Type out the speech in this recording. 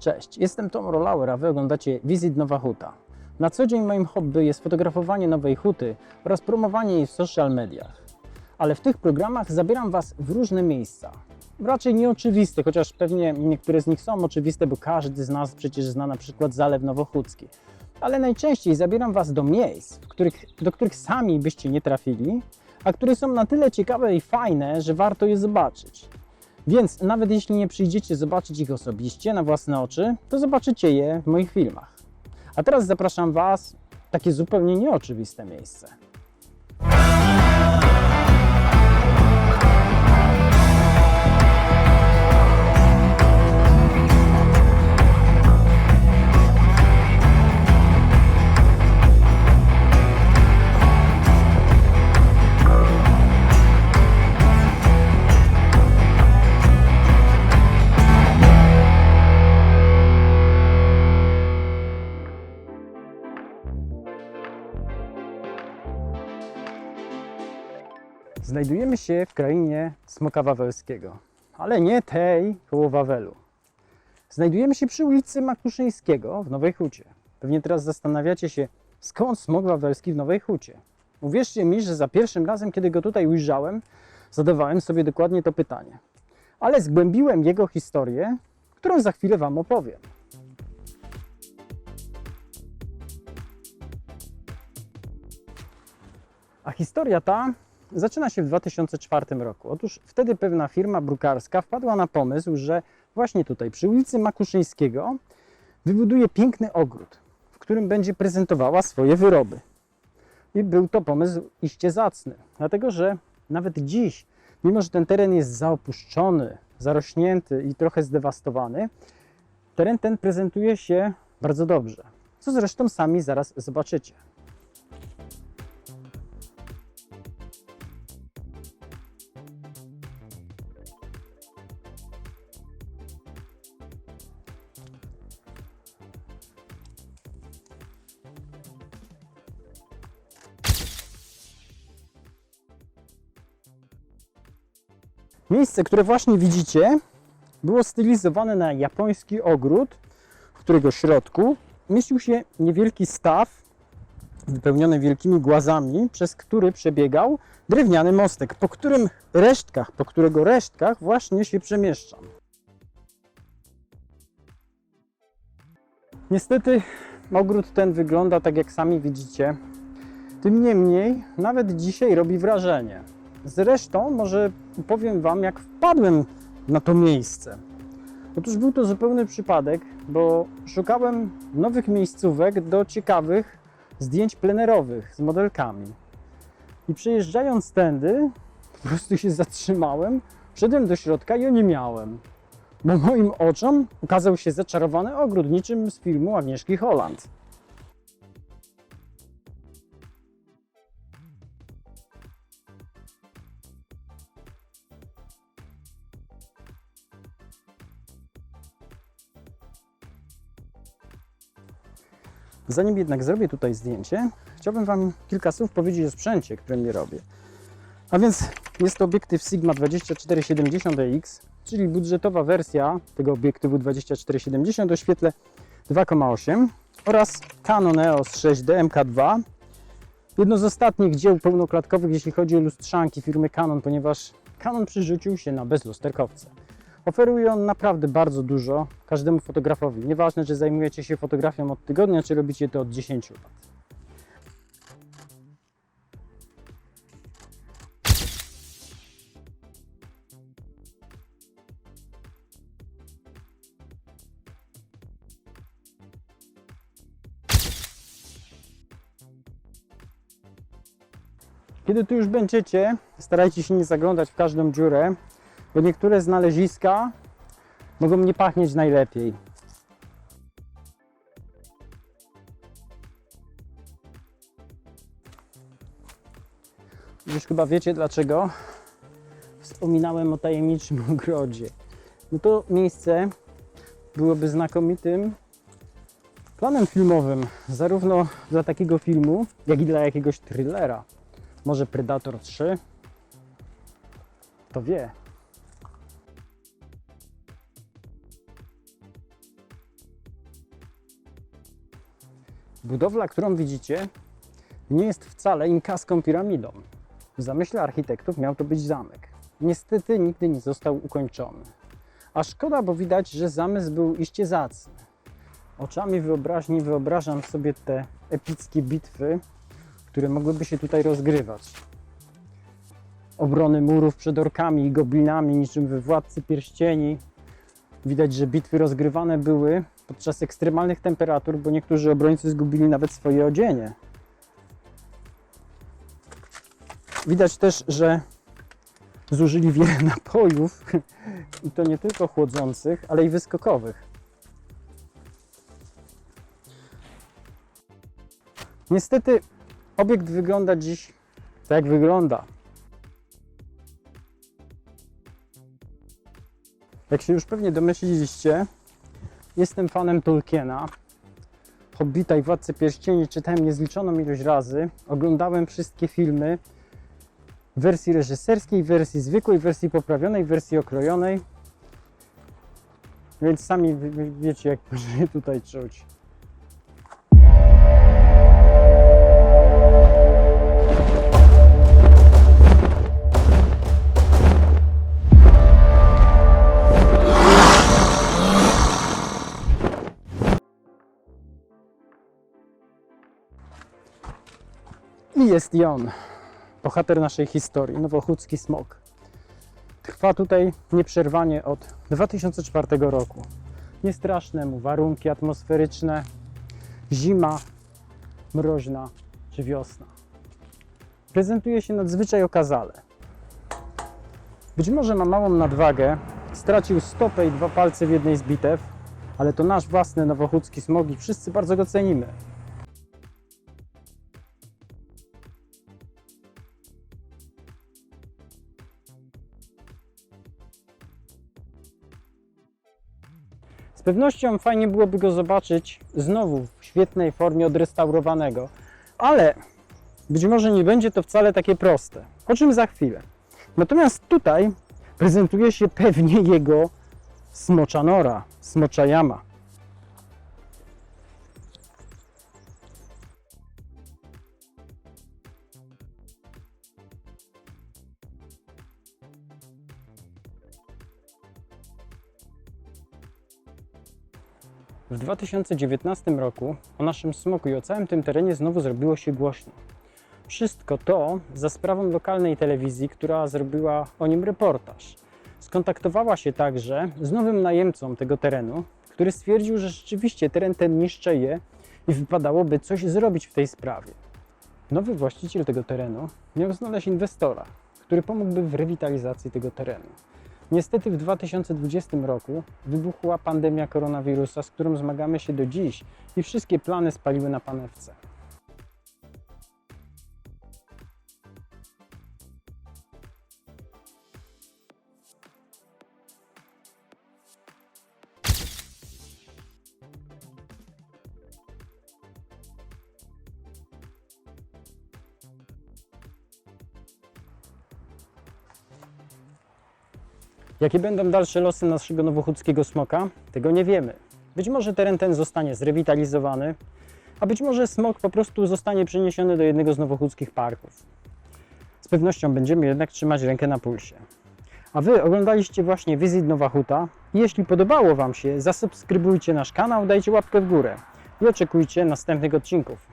Cześć, jestem Tom Rolauer, a Wy oglądacie Visit Nowa Huta. Na co dzień moim hobby jest fotografowanie Nowej Huty oraz promowanie jej w social mediach. Ale w tych programach zabieram Was w różne miejsca. Raczej nieoczywiste, chociaż pewnie niektóre z nich są oczywiste, bo każdy z nas przecież zna na przykład Zalew Nowochódzki. Ale najczęściej zabieram Was do miejsc, których, do których sami byście nie trafili, a które są na tyle ciekawe i fajne, że warto je zobaczyć. Więc nawet jeśli nie przyjdziecie zobaczyć ich osobiście na własne oczy, to zobaczycie je w moich filmach. A teraz zapraszam Was w takie zupełnie nieoczywiste miejsce. Znajdujemy się w krainie Smoka Wawelskiego, ale nie tej koło Wawelu. Znajdujemy się przy ulicy Makuszyńskiego w Nowej Hucie. Pewnie teraz zastanawiacie się, skąd Smok Wawelski w Nowej Hucie. Uwierzcie mi, że za pierwszym razem, kiedy go tutaj ujrzałem, zadawałem sobie dokładnie to pytanie. Ale zgłębiłem jego historię, którą za chwilę Wam opowiem. A historia ta zaczyna się w 2004 roku. Otóż wtedy pewna firma brukarska wpadła na pomysł, że właśnie tutaj przy ulicy Makuszyńskiego wybuduje piękny ogród, w którym będzie prezentowała swoje wyroby. I był to pomysł iście zacny, dlatego że nawet dziś, mimo że ten teren jest zaopuszczony, zarośnięty i trochę zdewastowany, teren ten prezentuje się bardzo dobrze. Co zresztą sami zaraz zobaczycie. Miejsce, które właśnie widzicie, było stylizowane na japoński ogród, w którego środku mieścił się niewielki staw wypełniony wielkimi głazami, przez który przebiegał drewniany mostek, po którym resztkach, po którego resztkach właśnie się przemieszczam. Niestety ogród ten wygląda tak jak sami widzicie. Tym niemniej nawet dzisiaj robi wrażenie. Zresztą może powiem Wam, jak wpadłem na to miejsce. Otóż był to zupełny przypadek, bo szukałem nowych miejscówek do ciekawych zdjęć plenerowych z modelkami. I przejeżdżając tędy, po prostu się zatrzymałem, wszedłem do środka i nie miałem. Bo moim oczom ukazał się zaczarowany ogród, niczym z filmu Agnieszki Holland. Zanim jednak zrobię tutaj zdjęcie, chciałbym Wam kilka słów powiedzieć o sprzęcie, którym je robię. A więc jest to obiektyw Sigma 2470EX, czyli budżetowa wersja tego obiektywu 2470 o świetle 2,8 oraz Canon EOS 6D MK2. Jedno z ostatnich dzieł pełnoklatkowych, jeśli chodzi o lustrzanki firmy Canon, ponieważ Canon przyrzucił się na bezlusterkowce. Oferuje on naprawdę bardzo dużo każdemu fotografowi. Nieważne, czy zajmujecie się fotografią od tygodnia, czy robicie to od 10 lat. Kiedy tu już będziecie, starajcie się nie zaglądać w każdą dziurę, bo niektóre znaleziska mogą nie pachnieć najlepiej. Już chyba wiecie dlaczego wspominałem o tajemniczym ogrodzie. No to miejsce byłoby znakomitym planem filmowym, zarówno dla takiego filmu, jak i dla jakiegoś thrillera. Może Predator 3? To wie. Budowla, którą widzicie, nie jest wcale inkaską piramidą. W zamyśle architektów miał to być zamek. Niestety nigdy nie został ukończony. A szkoda, bo widać, że zamysł był iście zacny. Oczami wyobraźni wyobrażam sobie te epickie bitwy, które mogłyby się tutaj rozgrywać. Obrony murów przed orkami i goblinami, niczym we Władcy Pierścieni. Widać, że bitwy rozgrywane były podczas ekstremalnych temperatur, bo niektórzy obrońcy zgubili nawet swoje odzienie. Widać też, że zużyli wiele napojów i to nie tylko chłodzących, ale i wyskokowych. Niestety obiekt wygląda dziś tak jak wygląda. Jak się już pewnie domyśliliście, jestem fanem Tolkiena. Hobbita i Władcy Pierścieni czytałem niezliczoną ilość razy. Oglądałem wszystkie filmy w wersji reżyserskiej, wersji zwykłej, wersji poprawionej, wersji okrojonej. Więc sami wiecie, jak tutaj czuć. Jest i on, bohater naszej historii, Nowochódzki Smok. Trwa tutaj nieprzerwanie od 2004 roku. Niestraszne mu warunki atmosferyczne, zima, mroźna czy wiosna. Prezentuje się nadzwyczaj okazale. Być może ma małą nadwagę, stracił stopę i dwa palce w jednej z bitew, ale to nasz własny nowochódzki smog i wszyscy bardzo go cenimy. Z pewnością fajnie byłoby go zobaczyć znowu w świetnej formie odrestaurowanego, ale być może nie będzie to wcale takie proste, o czym za chwilę. Natomiast tutaj prezentuje się pewnie jego smocza nora, smocza jama. W 2019 roku o naszym smoku i o całym tym terenie znowu zrobiło się głośno. Wszystko to za sprawą lokalnej telewizji, która zrobiła o nim reportaż. Skontaktowała się także z nowym najemcą tego terenu, który stwierdził, że rzeczywiście teren ten niszczeje i wypadałoby coś zrobić w tej sprawie. Nowy właściciel tego terenu miał znaleźć inwestora, który pomógłby w rewitalizacji tego terenu. Niestety w 2020 roku wybuchła pandemia koronawirusa, z którą zmagamy się do dziś i wszystkie plany spaliły na panewce. Jakie będą dalsze losy naszego nowochódzkiego smoka? Tego nie wiemy. Być może teren ten zostanie zrewitalizowany, a być może smok po prostu zostanie przeniesiony do jednego z nowochódzkich parków. Z pewnością będziemy jednak trzymać rękę na pulsie. A Wy oglądaliście właśnie Visit Nowa Huta. Jeśli podobało Wam się, zasubskrybujcie nasz kanał, dajcie łapkę w górę i oczekujcie następnych odcinków.